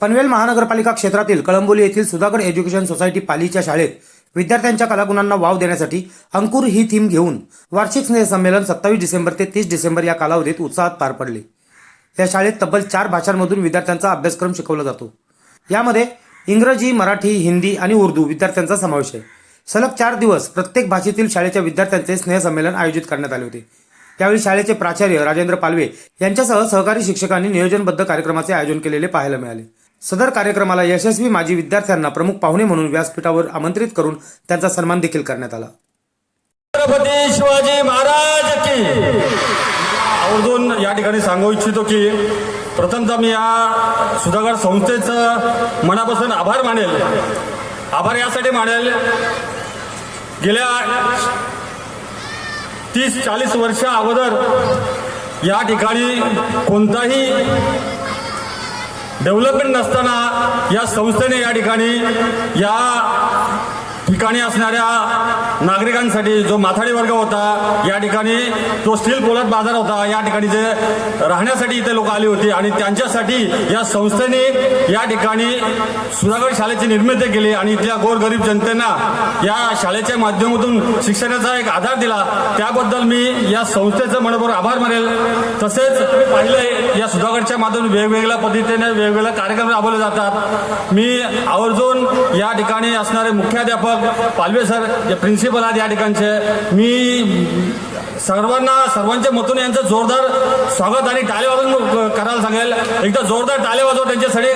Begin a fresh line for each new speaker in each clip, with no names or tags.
पनवेल महानगरपालिका क्षेत्रातील कळंबोली येथील सुधागड एज्युकेशन सोसायटी पालीच्या शाळेत विद्यार्थ्यांच्या कलागुणांना वाव देण्यासाठी अंकुर ही थीम घेऊन वार्षिक स्नेह संमेलन सत्तावीस डिसेंबर ते तीस डिसेंबर या कालावधीत उत्साहात पार पडले. या शाळेत तब्बल चार भाषांमधून विद्यार्थ्यांचा अभ्यासक्रम शिकवला जातो. यामध्ये इंग्रजी मराठी हिंदी आणि उर्दू विद्यार्थ्यांचा समावेश आहे. सलग चार दिवस प्रत्येक भाषेतील शाळेच्या विद्यार्थ्यांचे स्नेहसंमेलन आयोजित करण्यात आले होते. त्यावेळी शाळेचे प्राचार्य राजेंद्र पालवे यांच्यासह सहकारी शिक्षकांनी नियोजनबद्ध कार्यक्रमाचे आयोजन केलेले पाहायला मिळाले. सदर कार्यक्रमाला यशस्वी माजी विद्यार्थ्यांना प्रमुख पाहुणे म्हणून व्यासपीठावर आमंत्रित करून त्यांचा सन्मान देखील करण्यात आला.
छत्रपती शिवाजी महाराज की. आवर्जून या ठिकाणी सांगू इच्छितो की प्रथमतः मी या सुधागड संस्थेचं मनापासून आभार मानेल. आभार यासाठी मानेल. गेल्या तीस चाळीस वर्षा अगोदर या ठिकाणी कोणताही डेव्हलपमेंट नसताना या संस्थेने या ठिकाणी या ठिकाणी असणाऱ्या नागरिकांसाठी जो माथाडी वर्ग होता या ठिकाणी जो स्टील पोलट बाजार होता या ठिकाणी जे राहण्यासाठी इथे लोक आली होती आणि त्यांच्यासाठी या संस्थेने या ठिकाणी सुधागड शाळेची निर्मिती केली आणि इथल्या गोरगरीब जनतेना या शाळेच्या माध्यमातून शिक्षणाचा एक आधार दिला. त्याबद्दल मी या संस्थेचं मनपूर्वक आभार मानेल. तसेच मी या सुधागडच्या माध्यमातून वेगवेगळ्या पद्धतीने वेगवेगळे कार्यक्रम राबवले जातात. मी आवर्जून या ठिकाणी असणारे मुख्याध्यापक पालवे सर जे प्रिन्सिपल आहेत या ठिकाणचे मी सर्वांना सर्वांच्या मतून यांचं जोरदार स्वागत आणि टाळे वाजून करायला सांगेल. एकदा जोरदार टाळे वाजव त्यांच्यासाठी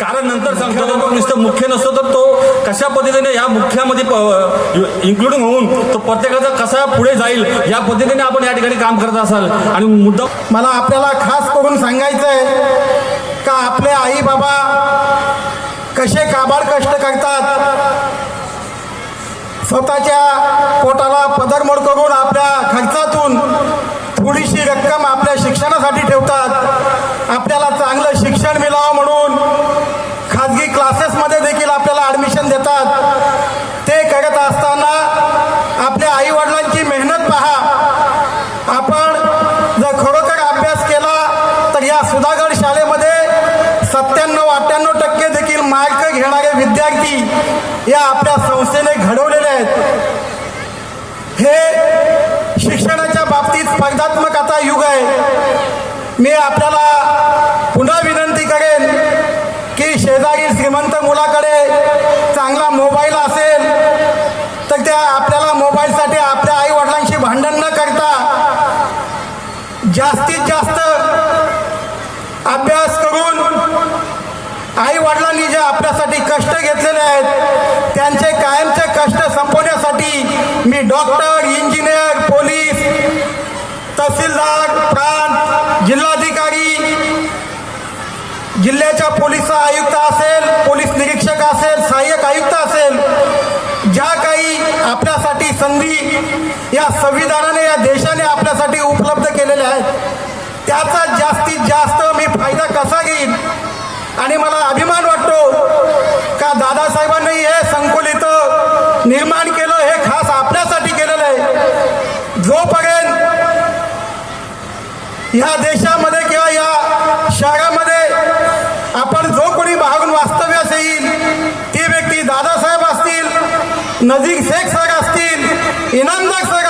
कारण नंतर सांगतो तो नुसतं मुख्य नसतो तर तो कशा पद्धतीने या मुख्यामध्ये इन्क्लुडिंग होऊन तो प्रत्येकाचा कसा पुढे जाईल या पद्धतीने आपण या ठिकाणी काम करत असाल. आणि मुद्दा
मला आपल्याला खास करून सांगायचं आहे का आपले आई बाबा कसे काबाड कष्ट करतात स्वतःच्या पोटाला पदरमोड करून आपल्या खर्चातून थोडीशी रक्कम आपल्या शिक्षणासाठी ठेवतात. आपल्याला चांगलं शिक्षण मिळावं म्हणून घेणारे विद्यार्थी या आपल्या संस्थेने घडवलेले आहेत. हे शिक्षणाच्या बाबतीत स्पर्धात्मक आता युग आहे. मी आपल्याला पुन्हा विनंती करेन की शेजारी श्रीमंत मुलाकडे चांगला मोबाईल असेल तर त्या आपल्याला मोबाईलसाठी आपल्या आई वडिलांशी भांडण न करता जास्तीत जास्त अभ्यास करून आई वडिलांनी जे आपल्यासाठी कष्ट घेतलेले आहेत. त्यांचे कायमचे कष्ट संपवण्यासाठी मी डॉक्टर इंजिनियर पोलीस तहसीलदार प्रांत जिल्हाधिकारी जिल्ह्याच्या पोलीस आयुक्त असेल पोलीस निरीक्षक असेल सहाय्यक आयुक्त असेल ज्या काही आपल्यासाठी संधी या संविधानाने या देशाने आपल्यासाठी उपलब्ध केलेल्या आहेत त्याचा जास्तीत जास्त मी फायदा कसा घेईन? आणि मला अभिमान वाटतो का दादासाहेबांनी हे संकुलित निर्माण केलं हे खास आपल्यासाठी केलेलं आहे. जोपर्यंत ह्या देशामध्ये किंवा या शहरामध्ये आपण जो कोणी बाहेरून वास्तव्यास येईल ती व्यक्ती दादासाहेब असतील नजीक शेख सर असतील इनामदार सर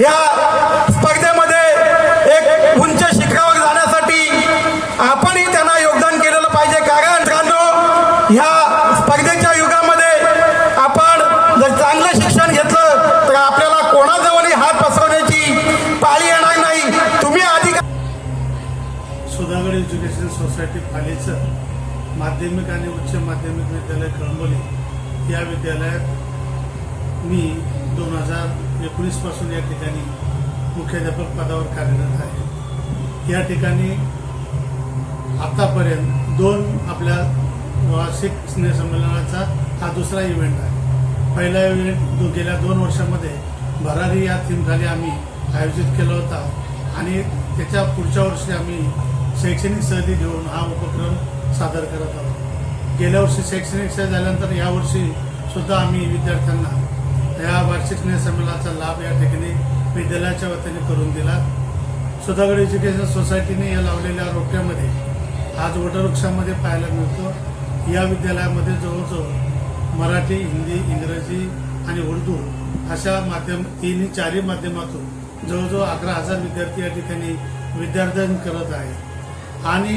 या स्पर्धेमध्ये एक उंच शिखरावर जाण्यासाठी आपणही त्यांना योगदान केलेलं पाहिजे. कारण मित्रांनो ह्या स्पर्धेच्या युगामध्ये आपण जर चांगलं शिक्षण घेतलं तर आपल्याला कोणाजवळही हात पसरवण्याची पाळी येणार नाही. तुम्ही आधी
सुधागड एज्युकेशन सोसायटी पालीचं माध्यमिक आणि उच्च माध्यमिक विद्यालय कळंबोली या विद्यालयात मी हजार एकोणीसपासून या ठिकाणी मुख्याध्यापक पदावर कार्यरत आहे. या ठिकाणी आतापर्यंत दोन आपल्या वार्षिक स्नेहसंमेलनाचा हा दुसरा इव्हेंट आहे. पहिला इव्हेंट दो गेल्या दोन वर्षामध्ये भरारी या थीमखाली आम्ही आयोजित केला होता आणि त्याच्या पुढच्या वर्षी आम्ही शैक्षणिक सहली घेऊन हा उपक्रम सादर करत आहोत. गेल्या वर्षी शैक्षणिक सहल झाल्यानंतर यावर्षी सुद्धा आम्ही विद्यार्थ्यांना या वार्षिक स्नेहसंमेलनाचा लाभ या ठिकाणी विद्यालयाच्या वतीने करून दिला. सुधागड एज्युकेशन सोसायटीने या लावलेल्या रोट्यामध्ये आज वटवृक्षामध्ये पाहायला मिळतो. या विद्यालयामध्ये जवळजवळ मराठी हिंदी इंग्रजी आणि उर्दू अशा माध्यम तिन्ही चारही माध्यमातून जवळजवळ अकरा हजार विद्यार्थी या ठिकाणी विद्यार्थ्यां करत आहे. आणि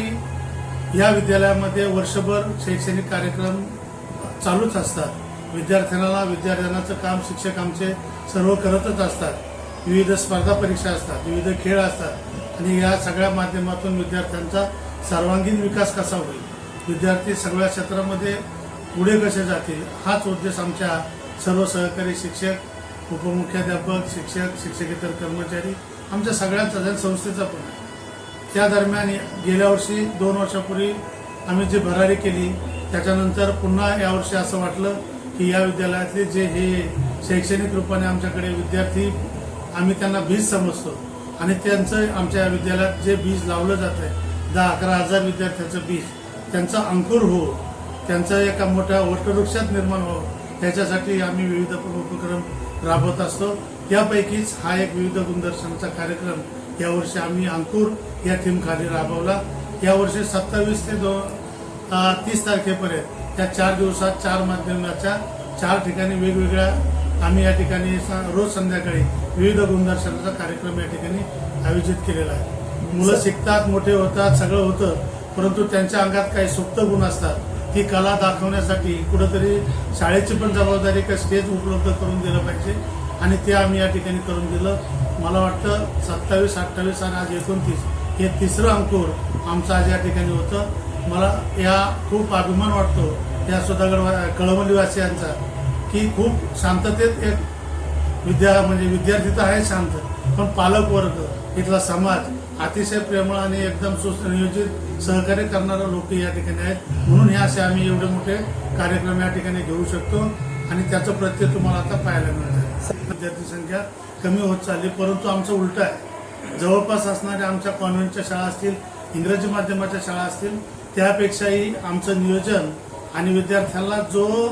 या विद्यालयामध्ये वर्षभर शैक्षणिक कार्यक्रम चालूच असतात. विद्यार्थ्यांना विद्यार्थ्यांचं काम शिक्षक आमचे सर्व करतच असतात. विविध स्पर्धा परीक्षा असतात विविध खेळ असतात. आणि या सगळ्या माध्यमातून विद्यार्थ्यांचा सर्वांगीण विकास कसा होईल? विद्यार्थी सगळ्या क्षेत्रामध्ये पुढे कसे जातील? हाच उद्देश आमच्या सर्व सहकारी शिक्षक उपमुख्याध्यापक शिक्षक शिक्षकेतर कर्मचारी आमच्या सगळ्यांचा संस्थेचा पण आहे. त्या दरम्यान गेल्या वर्षी दोन वर्षापूर्वी आम्ही जी भरारी केली त्याच्यानंतर पुन्हा यावर्षी असं वाटलं की या विद्यालयातले जे हे शैक्षणिक रूपाने आमच्याकडे विद्यार्थी आम्ही त्यांना बीज समजतो. आणि त्यांचं आमच्या विद्यालयात जे बीज लावलं जात आहे दहा अकरा हजार विद्यार्थ्यांचं बीज त्यांचा अंकुर हो त्यांचं एका मोठ्या वटवृक्षात निर्माण हो त्याच्यासाठी आम्ही विविध उपक्रम राबवत असतो. त्यापैकीच हा एक विविध गुणदर्शनाचा कार्यक्रम यावर्षी आम्ही अंकुर या थीमखाली राबवला. यावर्षी सत्तावीस ते दोन तीस तारखेपर्यंत त्या चार दिवसात चार माध्यमाच्या चार ठिकाणी वेगवेगळ्या आम्ही या ठिकाणी रोज संध्याकाळी विविध गुणदर्शनाचा कार्यक्रम या ठिकाणी आयोजित केलेला आहे. मुलं शिकतात मोठे होतात सगळं होतं परंतु त्यांच्या अंगात काही सुप्त गुण असतात. ती कला दाखवण्यासाठी कुठंतरी शाळेची पण जबाबदारी का स्टेज उपलब्ध करून दिलं पाहिजे आणि ते आम्ही या ठिकाणी करून दिलं. मला वाटतं सत्तावीस अठ्ठावीस आणि आज एकोणतीस हे तिसरं अंकुर आमचं आज या ठिकाणी होतं. मला या खूप अभिमान वाटतो या स्वतःगड कळमलीवासियांचा की खूप शांततेत एक विद्या म्हणजे विद्यार्थी तर आहे शांत पण पालक वर्ग इथला समाज अतिशय प्रेमळ आणि एकदम सुनियोजित सहकार्य करणारे लोक या ठिकाणी आहेत. म्हणून हे असे आम्ही एवढे मोठे कार्यक्रम या ठिकाणी घेऊ शकतो आणि त्याचं प्रत्यय तुम्हाला आता पाहायला मिळतं विद्यार्थी संख्या कमी होत चालली परंतु आमचं उलट आहे. जवळपास असणाऱ्या आमच्या कॉन्व्हेंटच्या शाळा असतील इंग्रजी माध्यमाच्या शाळा असतील त्यापेक्षाही आमचं नियोजन आणि विद्यार्थ्यांना जो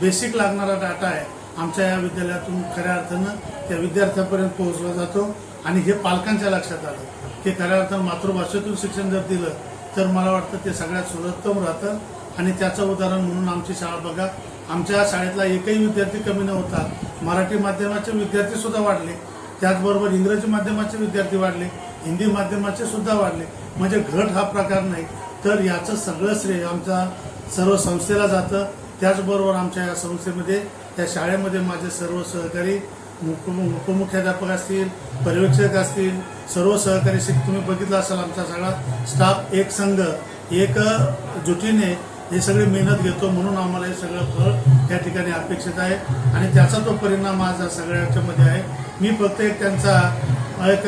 बेसिक लागणारा डाटा आहे आमच्या या विद्यालयातून खऱ्या अर्थानं त्या विद्यार्थ्यापर्यंत पोहोचला जातो आणि हे पालकांच्या लक्षात आलं. की खऱ्या अर्थानं मातृभाषेतून शिक्षण जर दिलं तर मला वाटतं ते सगळ्यात सर्वोत्तम राहतं. आणि त्याचं उदाहरण म्हणून आमची शाळा बघा आमच्या शाळेतला एकही विद्यार्थी कमी नव्हता. मराठी माध्यमाचे विद्यार्थी सुद्धा वाढले. त्याचबरोबर इंग्रजी माध्यमाचे विद्यार्थी वाढले. हिंदी माध्यमाचे सुद्धा वाढले. म्हणजे घट हा प्रकार नाही. तर याचं सगळं श्रेय आमच्या सर्व संस्थेला जातं. त्याचबरोबर आमच्या या संस्थेमध्ये त्या शाळेमध्ये माझे सर्व सहकारी मुख- उपमुख्याध्यापक असतील पर्यवेक्षक असतील सर्व सहकारी शिक तुम्ही बघितलं असाल आमचा सगळा स्टाफ एक संघ एक जुटीने हे सगळी मेहनत घेतो म्हणून आम्हाला हे सगळं फळ त्या ठिकाणी अपेक्षित आहे. आणि त्याचा तो परिणाम आज सगळ्याच्यामध्ये आहे. मी फक्त एक त्यांचा एक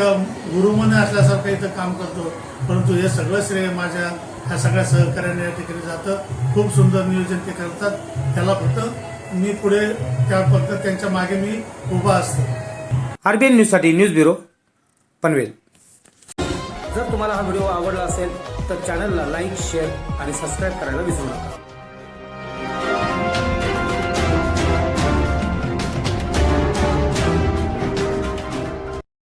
गुरुमने असल्यासारखं इथं काम करतो. परंतु हे सगळं श्रेय माझ्या ह्या सगळ्या सहकार्याने या ठिकाणी जातं. खूप सुंदर नियोजन ते करतात. त्याला फक्त मी पुढे त्या फक्त त्यांच्या मागे मी उभा असतो.
आरबीएन न्यूजसाठी न्यूज ब्युरो पनवेल. जर तुम्हाला हा व्हिडिओ आवडला असेल तर चॅनलला लाईक शेअर आणि सबस्क्राईब करायला विसरू नका.